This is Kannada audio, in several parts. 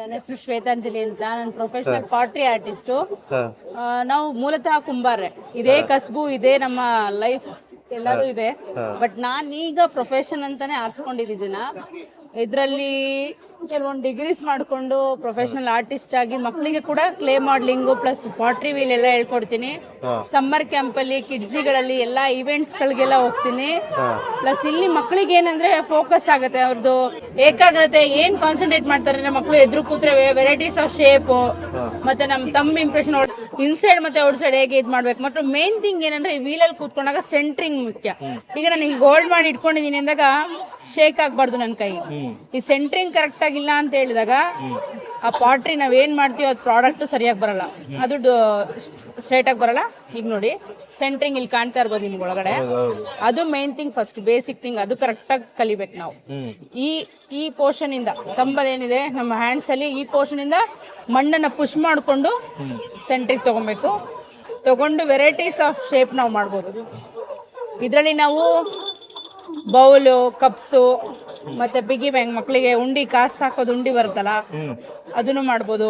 ನನ್ನ ಹೆಸರು ಶ್ವೇತಾಂಜಲಿ ಅಂತ. ನಾನು ಪ್ರೊಫೆಷನಲ್ ಪಾಟ್ರಿ ಆರ್ಟಿಸ್ಟು ನಾವು ಮೂಲತಃ ಕುಂಬಾರೆ. ಇದೇ ಕಸ್ಬು ಇದೇ ನಮ್ಮ ಲೈಫ್ ಎಲ್ಲರೂ ಇದೆ. ಬಟ್ ನಾನೀಗ ಪ್ರೊಫೆಷನ್ ಅಂತಾನೆ ಆರಿಸ್ಕೊಂಡಿದ್ದೀನ ಇದರಲ್ಲಿ ಕೆಲವೊಂದು ಡಿಗ್ರೀಸ್ ಮಾಡಿಕೊಂಡು ಪ್ರೊಫೆಷನಲ್ ಆರ್ಟಿಸ್ಟ್ ಆಗಿ ಮಕ್ಕಳಿಗೆ ಕೂಡ clay modelling plus pottery wheel ಎಲ್ಲ ಹೇಳ್ಕೊಡ್ತೀನಿ. ಸಮ್ಮರ್ ಕ್ಯಾಂಪಲ್ಲಿ ಕಿಡ್ಸಿಗಳಲ್ಲಿ ಎಲ್ಲ ಇವೆಂಟ್ಸ್ಗಳಿಗೆಲ್ಲ ಹೋಗ್ತೀನಿ. ಪ್ಲಸ್ ಇಲ್ಲಿ ಮಕ್ಕಳಿಗೆ ಏನಂದ್ರೆ ಫೋಕಸ್ ಆಗುತ್ತೆ ಅವ್ರದ್ದು ಏಕಾಗ್ರತೆ ಏನ್ ಕಾನ್ಸಂಟ್ರೇಟ್ ಮಾಡ್ತಾರೆ ಅಂದ್ರೆ ಮಕ್ಕಳು ಎದುರು ಕೂತ್ರೆ ವೆರೈಟೀಸ್ ಆಫ್ ಶೇಪ್ ಮತ್ತೆ ನಮ್ ತಮ್ಮ ಇಂಪ್ರೆಷನ್ ಇನ್ಸೈಡ್ ಮತ್ತೆ ಔಟ್ ಸೈಡ್ ಹೇಗೆ ಇದ್ ಮಾಡ್ಬೇಕು. ಮತ್ತು ಮೇನ್ ಥಿಂಗ್ ಏನಂದ್ರೆ ಈ ವೀಲಲ್ಲಿ ಕೂತ್ಕೊಂಡಾಗ ಸೆಂಟ್ರಿಂಗ್ ಮುಖ್ಯ. ಈಗ ನಾನು ಈಗ ಹೋಲ್ಡ್ ಮಾಡಿ ಇಟ್ಕೊಂಡಿದ್ದೀನಿ ಅಂದಾಗ ಶೇಕ್ ಆಗ್ಬಾರ್ದು ನನ್ನ ಕೈ. ಈ ಸೆಂಟ್ರಿಂಗ್ ಕರೆಕ್ಟ್ ಆಗಿಲ್ಲ ಅಂತ ಹೇಳಿದಾಗ ಆ ಪಾಟ್ರಿ ನಾವ್ ಏನ್ ಮಾಡ್ತೀವಿ ಅದು ಪ್ರಾಡಕ್ಟ್ ಸರಿಯಾಗಿ ಬರಲ್ಲ. ಅದು ಸ್ಟ್ರೈಟ್ ಆಗಿ ಬರಲ್ಲ. ಈಗ ನೋಡಿ ಸೆಂಟ್ರಿಂಗ್ ಇಲ್ಲಿ ಕಾಣ್ತಾ ಇರ್ಬೋದು ನಿಮ್ಗೆ ಒಳಗಡೆ. ಅದು main thing first basic thing ಅದು ಕರೆಕ್ಟ್ ಆಗಿ ಕಲಿಬೇಕು ನಾವು. ಈ ಈ ಪೋರ್ಷನ್ ಇಂದ ಏನಿದೆ ನಮ್ಮ ಹ್ಯಾಂಡ್ಸ್ ಅಲ್ಲಿ ಈ ಪೋರ್ಷನ್ ಇಂದ ಮಣ್ಣನ್ನ ಪುಷ್ ಮಾಡಿಕೊಂಡು ಸೆಂಟ್ರಿಗೆ ತಗೊಬೇಕು. ತಗೊಂಡು ವೆರೈಟೀಸ್ ಆಫ್ ಶೇಪ್ ನಾವು ಮಾಡ್ಬೋದು. ಇದರಲ್ಲಿ ನಾವು ಬೌಲು ಕಪ್ಸು ಮತ್ತೆ ಬಿಗಿ ಬ್ಯಾಂಕ್ ಮಕ್ಕಳಿಗೆ ಉಂಡಿ ಕಾಸು ಹಾಕೋದು ಉಂಡಿ ಬರುತ್ತಲ್ಲ ಅದನ್ನು ಮಾಡ್ಬೋದು.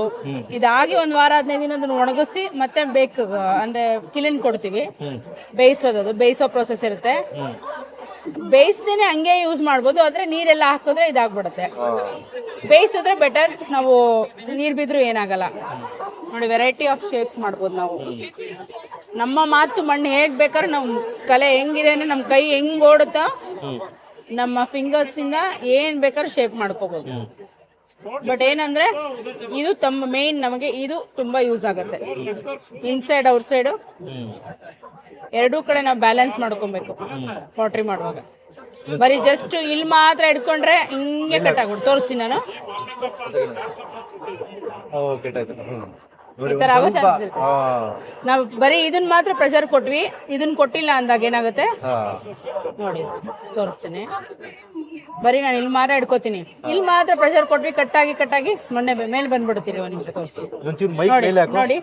ಇದಾಗಿ ಒಂದ್ ವಾರ ಹದಿನೈದು ದಿನ ಅದನ್ನ ಒಣಗಿಸಿ ಮತ್ತೆ ಬೇಕು ಅಂದ್ರೆ ಕಿಲಿನ್ ಕೊಡ್ತೀವಿ. ಬೇಯಿಸೋದು ಅದು ಬೇಯಿಸೋ ಪ್ರೊಸೆಸ್ ಇರುತ್ತೆ. ಬೇಯಿಸ್ದೇನೆ ಹಂಗೆ ಯೂಸ್ ಮಾಡ್ಬೋದು ಆದ್ರೆ ನೀರೆಲ್ಲ ಹಾಕಿದ್ರೆ ಇದಾಗ್ಬಿಡುತ್ತೆ. ಬೇಯಿಸಿದ್ರೆ ಬೆಟರ್ ನಾವು ನೀರ್ ಬಿದ್ರು ಏನಾಗಲ್ಲ. ನೋಡಿ ವೆರೈಟಿ ಆಫ್ ಶೇಪ್ಸ್ ಮಾಡ್ಬೋದು ನಾವು. ನಮ್ಮ ಮಾತು ಮಣ್ಣು ಹೇಗ್ ಬೇಕಾದ್ರೆ ನಮ್ ಕಲೆ ಹೆಂಗಿದೆ ಅಂದ್ರೆ ನಮ್ ಕೈ ಹೆಂಗ್ ಓಡುತ್ತೋ ನಮ್ಮ ಫಿಂಗರ್ಸ್ ಇಂದ ಏನ್ ಬೇಕಾದ್ರೆ ಶೇಪ್ ಮಾಡ್ಕೋಬಹುದು ಬಟ್ ಏನಂದ್ರೆ ಇದು ತಮ್ಮ ಮೇನ್ ನಮಗೆ ಇದು ತುಂಬಾ ಯೂಸ್ ಆಗುತ್ತೆ. ಇನ್ಸೈಡ್ ಔಟ್ ಸೈಡು ಎರಡೂ ಕಡೆ ನಾವು ಬ್ಯಾಲೆನ್ಸ್ ಮಾಡ್ಕೊಬೇಕು ಪಾಟ್ರಿ ಮಾಡುವಾಗ. ಬರೀ ಜಸ್ಟ್ ಇಲ್ಲಿ ಮಾತ್ರ ಇಟ್ಕೊಂಡ್ರೆ ಹಿಂಗೆ ಕಟ್ ಆಗ್ಬಿಟ್ಟು ತೋರಿಸ್ತೀನಿ ನಾನು. ಈ ತರ ಆಗೋ ಚಾನ್ಸಸ್ ಇರುತ್ತೆ ನಾವು ಬರೀ ಇದನ್ನ ಮಾತ್ರ ಪ್ರೆಷರ್ ಕೊಟ್ವಿ ಇದನ್ನ ಕೊಟ್ಟಿಲ್ಲ ಅಂದಾಗ ಏನಾಗುತ್ತೆ? ನೋಡಿ ತೋರಿಸ್ತೀನಿ. ಬರೀ ನಾನು ಇಲ್ಲಿ ಮಾತ್ರ ಇಟ್ಕೋತೀನಿ ಇಲ್ಲಿ ಮಾತ್ರ ಪ್ರೆಷರ್ ಕೊಟ್ವಿ ಕಟ್ಟಾಗಿ ಕಟ್ಟಾಗಿ ಮೊನ್ನೆ ಮೇಲೆ ಬಂದ್ಬಿಡ್ತೀನಿ ಒಂದ್ ನಿಮಿಷ ತೋರಿಸಿ. ಒಂಚೂರು ಮೈಕ್ ನೋಡಿ ಮೇಲೆ ಹಾಕು. ನೋಡಿ.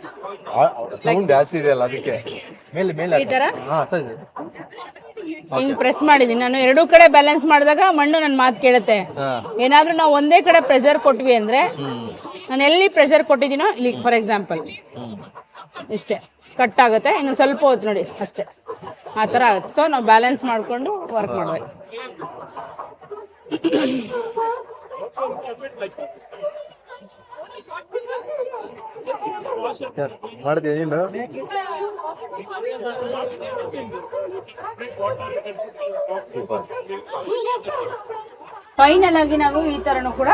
ಸೌಂಡ್ ಜಾಸ್ತಿ ಇದೆಯಲ್ಲ ಅದಕ್ಕೆ. ಮೇಲೆ ಮೇಲೆ ಈ ತರ? ಹಾ ಸರಿ ಹಿಂಗ್ ಪ್ರೆಸ್ ಮಾಡಿದೀನಿ. ನಾನು ಎರಡೂ ಕಡೆ ಬ್ಯಾಲೆನ್ಸ್ ಮಾಡಿದಾಗ ಮಣ್ಣು ನನ್ನ ಮಾತು ಕೇಳುತ್ತೆ. ಹಾ. ಏನಾದ್ರೂ ನಾವು ಒಂದೇ ಕಡೆ ಪ್ರೆಷರ್ ಕೊಟ್ವಿ ಅಂದ್ರೆ ನಾನು ಎಲ್ಲಿ ಪ್ರೆಷರ್ ಕೊಟ್ಟಿದ್ದೀನೋ ಇಲ್ಲಿ ಫಾರ್ ಎಕ್ಸಾಂಪಲ್ ಇಷ್ಟೇ. ಕಟ್ ಆಗುತ್ತೆ. ಇನ್ನು ಸ್ವಲ್ಪ ಹೊತ್ತು ನೋಡಿ ಅಷ್ಟೇ. ಆ ಥರ ಆಗುತ್ತೆ. ಸೊ ನಾವು ಬ್ಯಾಲೆನ್ಸ್ ಮಾಡಿಕೊಂಡು ವರ್ಕ್ ಮಾಡ್ಬೇಕು. ಮಾಡ್ತೀಯ ನೀನು? ಫೈನಲ್ ಆಗಿ ನಾವು ಈ ತರನು ಕೂಡ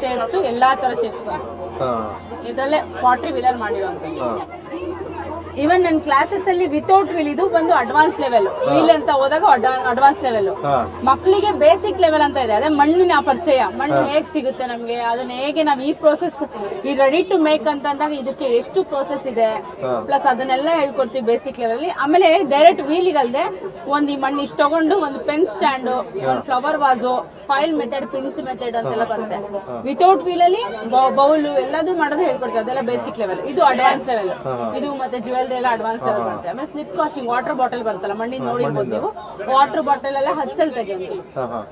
ಶೇಕ್ಸ್ ಎಲ್ಲಾ ತರ ಶೇಕ್ಸ್ ಇದರಲ್ಲೇ ಪಾಟ್ರಿ ವಿಲರ್ ಮಾಡಿರುವಂಥದ್ದು. ಈವನ್ ನನ್ನ ಕ್ಲಾಸಸ್ ಅಲ್ಲಿ ವಿತೌಟ್ ವೀಲ್ ಇದು ಬಂದು ಅಡ್ವಾನ್ಸ್ ಲೆವೆಲ್ ವೀಲ್ ಅಂತ ಹೋದಾಗ ಅಡ್ವಾನ್ಸ್ ಲೆವೆಲ್ ಮಕ್ಕಳಿಗೆ ಬೇಸಿಕ್ ಲೆವೆಲ್ ಅಂತ ಇದೆ. ಅದೇ ಮಣ್ಣಿನ ಪರಿಚಯ. ಮಣ್ಣು ಹೇಗೆ ಸಿಗುತ್ತೆ ನಮ್ಗೆ? ಅದನ್ನ ಹೇಗೆ ನಾವು ಈ ಪ್ರೋಸೆಸ್ ಈ ರೆಡಿ ಟು ಮೇಕ್ ಅಂತ ಅಂದಾಗ ಇದಕ್ಕೆ ಎಷ್ಟು ಪ್ರೋಸೆಸ್ ಇದೆ? ಪ್ಲಸ್ ಅದನ್ನೆಲ್ಲ ಹೇಳ್ಕೊಡ್ತೀವಿ ಬೇಸಿಕ್ ಲೆವೆಲ್ ಅಲ್ಲಿ. ಆಮೇಲೆ ಡೈರೆಕ್ಟ್ ವೀಲಿಗಲ್ದೆ ಒಂದು ಈ ಮಣ್ಣು ಇಷ್ಟು ತಗೊಂಡು ಒಂದು ಪೆನ್ ಸ್ಟ್ಯಾಂಡು ಒಂದು flower vase file method pinch method ಅಂತೆಲ್ಲ ಬರುತ್ತೆ. ವಿತೌಟ್ ವೀಲ್ ಅಲ್ಲಿ ಬೌಲ್ ಎಲ್ಲದೂ ಮಾಡೋದು ಹೇಳ್ಕೊಡ್ತಾರೆ ಅದೆಲ್ಲ ಬೇಸಿಕ್ ಲೆವೆಲ್ ಇದು ಅಡ್ವಾನ್ಸ್ ಲೆವೆಲ್ ಇದು ಮತ್ತೆ ಜುವೆಲ್ ಎಲ್ಲ ಅಡ್ವಾನ್ಸ್ ಲೆವೆಲ್ ಬರುತ್ತೆ. ಆಮೇಲೆ ಸ್ಲಿಪ್ ಕಾಸ್ಟಿಂಗ್ ವಾಟರ್ ಬಾಟಲ್ ಬರುತ್ತಲ್ಲ ಮಣ್ಣಿನ ನೋಡಿ ನೀವು. ವಾಟರ್ ಬಾಟಲ್ ಎಲ್ಲ ಹಚ್ಚಲ್ ತೆಗೆಯೋದು.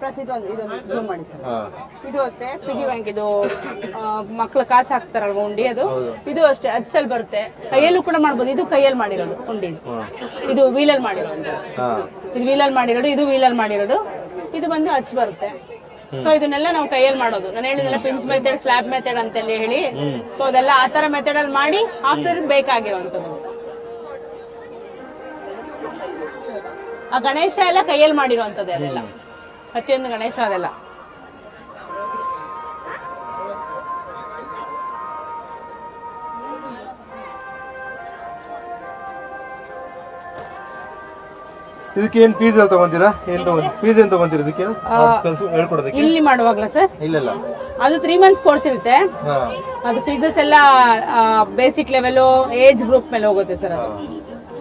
ಪ್ಲಸ್ ಇದೊಂದು ಇದೊಂದು ಜೂಮ್ ಮಾಡಿ ಸರ್. ಇದು ಅಷ್ಟೇ. ಪಿಗಿ ಬ್ಯಾಂಕ್ ಇದು ಮಕ್ಳು ಕಾಸು ಹಾಕ್ತಾರಲ್ವ ಉಂಡಿ ಅದು? ಇದು ಅಷ್ಟೇ. ಹಚ್ಚಲ್ ಬರುತ್ತೆ. ಕೈಯಲ್ಲೂ ಕೂಡ ಮಾಡ್ಬೋದು. ಇದು ಕೈಯಲ್ಲಿ ಮಾಡಿರೋದು ಉಂಡಿ. ಇದು. ವೀಲಲ್ ವೀಲಲ್ಲಿ ಮಾಡಿರೋದು ಇದು ವೀಲಲ್ ಮಾಡಿರೋದು ಇದು ವೀಲಲ್ ಮಾಡಿರೋದು. ಇದು ಬಂದು ಹಚ್ ಬರುತ್ತೆ. ಸೊ ಇದನ್ನೆಲ್ಲ ನಾವು ಕೈಯಲ್ಲಿ ಮಾಡೋದು. ನಾನು ಹೇಳಿದೆಲ್ಲ ಪಿಂಚ್ ಮೆಥಡ್ ಸ್ಲ್ಯಾಬ್ ಮೆಥಡ್ ಅಂತ ಹೇಳಿ. ಸೊ ಅದೆಲ್ಲ ಆ ತರ ಮೆಥಡ್ ಅಲ್ಲಿ ಮಾಡಿ ಆಫ್ಟರ್ ಬೇಕಾಗಿರೋಂಥದ್ದು ಆ ಗಣೇಶ ಎಲ್ಲ ಕೈಯಲ್ಲಿ ಮಾಡಿರುವಂತದ್ದು ಅದೆಲ್ಲ. ಪ್ರತಿಯೊಂದು ಗಣೇಶ ಅದೆಲ್ಲ ಇದಕ್ಕೆ ಏನ್ ಫೀಸ್ ಎಲ್ಲ ತಗೊಂತೀರಾ? ಏನ್ ತಗೊಂಡ್ ಫೀಸ್ ಏನ್ ತಗೊಂತೀರಾ ಇದಕ್ಕೆ? ಕೆಲಸ ಹೇಳ್ಕೊಡೋದಕ್ಕೆ? ಇಲ್ಲಿ ಮಾಡುವಾಗ್ಲ ಸರ್? ಇಲ್ಲ ಇಲ್ಲ. ಅದು ತ್ರೀ ಮಂತ್ಸ್ ಕೋರ್ಸ್ ಇರುತ್ತೆ. ಅದು ಫೀಸಸ್ ಎಲ್ಲ ಬೇಸಿಕ್ ಲೆವೆಲು ಏಜ್ ಗ್ರೂಪ್ ಮೇಲೆ ಹೋಗುತ್ತೆ ಸರ್ ಅದು.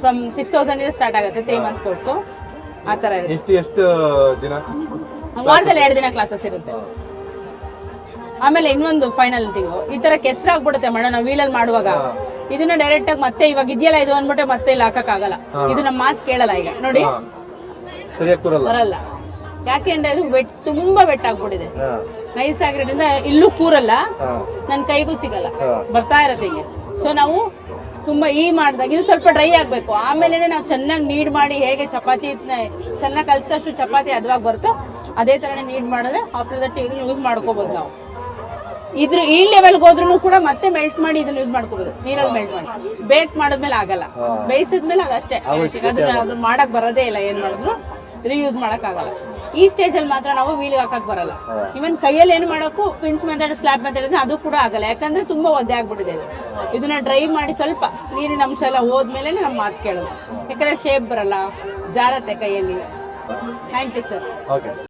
ಫ್ರಮ್ ಸಿಕ್ಸ್ ತೌಸಂಡ್ ಸ್ಟಾರ್ಟ್ ಆಗುತ್ತೆ ತ್ರೀ ಮಂತ್ಸ್ ಕೋರ್ಸು ಆ ಥರ ಎಷ್ಟು ಎಷ್ಟು ದಿನ? ವಾರದಲ್ಲಿ ಎರಡು ದಿನ ಕ್ಲಾಸಸ್ ಇರುತ್ತೆ. ಆಮೇಲೆ ಇನ್ನೊಂದು ಫೈನಲ್ ತಿಂಗು ಈ ತರ ಕೆಸರಾಗ್ಬಿಡುತ್ತೆ ಮೇಡಮ್ ನಾವು ವೀಲಲ್ಲಿ ಮಾಡುವಾಗ. ಇದನ್ನ ಡೈರೆಕ್ಟ್ ಆಗಿ ಮತ್ತೆ ಇವಾಗ ಇದೆಯಲ್ಲ ಇದು ಅಂದ್ಬಿಟ್ಟು ಮತ್ತೆ ಇಲ್ಲಿ ಹಾಕಕ್ಕಾಗಲ್ಲ. ಇದು ನಮ್ಮ ಮಾತು ಕೇಳಲ್ಲ ಈಗ. ನೋಡಿ. ಬರಲ್ಲ ಕೂರಲ್ಲ? ಬರಲ್ಲ. ಯಾಕೆಂದ್ರೆ ಅದು ವೆಟ್ ತುಂಬಾ ವೆಟ್ ಆಗ್ಬಿಟ್ಟಿದೆ. ನೈಸ್ ಆಗಿರೋದ್ರಿಂದ ಇಲ್ಲೂ ಕೂರಲ್ಲ. ನನ್ನ ಕೈಗೂ ಸಿಗಲ್ಲ. ಬರ್ತಾ ಇರತ್ತೆ ಈಗ ಸೊ ನಾವು ತುಂಬಾ ಈ ಮಾಡಿದಾಗ ಇದು ಸ್ವಲ್ಪ ಡ್ರೈ ಆಗಬೇಕು. ಆಮೇಲೆ ನಾವು ಚೆನ್ನಾಗಿ ನೀಡ್ ಮಾಡಿ ಹೇಗೆ ಚಪಾತಿ ಚೆನ್ನಾಗಿ ಕಲಿಸಿದಷ್ಟು ಚಪಾತಿ ಅದ್ವಾಗಿ ಬರುತ್ತೋ ಅದೇ ಥರನೇ ನೀಡ್ ಮಾಡಿದ್ರೆ ಆಫ್ಟರ್ ದಟ್ ಇದನ್ನ ಯೂಸ್ ಮಾಡ್ಕೋಬೋದು ನಾವು. ಇದ್ರ ಈ ಲೆವೆಲ್ಗೆ ಹೋದ್ರು ಕೂಡ ಮತ್ತೆ ಮೆಲ್ಟ್ ಮಾಡಿ ಇದನ್ನ ಯೂಸ್ ಮಾಡ್ಕೋಬಹುದು ನೀರಲ್ಲಿ ಮೆಲ್ಟ್ ಮಾಡಿ. ಬೇಕ್ ಮಾಡಿದ್ಮೇಲೆ ಆಗಲ್ಲ. ಬೇಯಿಸಿದ್ಮೇಲೆ ಆಗ ಅಷ್ಟೇ. ಅದನ್ನ ಅದು ಮಾಡಕ್ ಬರೋದೇ ಇಲ್ಲ ಏನ್ ಮಾಡಿದ್ರು? ರೀಯೂಸ್ ಮಾಡಕ್ ಆಗಲ್ಲ. ಈ ಸ್ಟೇಜ್ ಅಲ್ಲಿ ಮಾತ್ರ ನಾವು ವೀಲ್ ಹಾಕಕ್ ಬರಲ್ಲ. ಇವನ್ ಕೈಯಲ್ಲಿ ಏನು ಮಾಡಕ್ಕೂ ಪಿನ್ಸ್ ಮೆಥಡ್ ಸ್ಲಾಬ್ ಮೆಥಡ್ ಅದು ಕೂಡ ಆಗಲ್ಲ. ಯಾಕಂದ್ರೆ ತುಂಬಾ ಒದ್ದೆ ಆಗ್ಬಿಟ್ಟಿದೆ ಇದು. ಇದನ್ನ ಡ್ರೈ ಮಾಡಿ ಸ್ವಲ್ಪ ನೀರಿನ ಅಂಶ ಎಲ್ಲ ಹೋದ್ಮೇಲೆ ನಮ್ ಮಾತು ಕೇಳೋದು. ಯಾಕಂದ್ರೆ ಶೇಪ್ ಬರಲ್ಲ. ಜಾರತ್ತೆ ಕೈಯಲ್ಲಿ. Thank you sir okay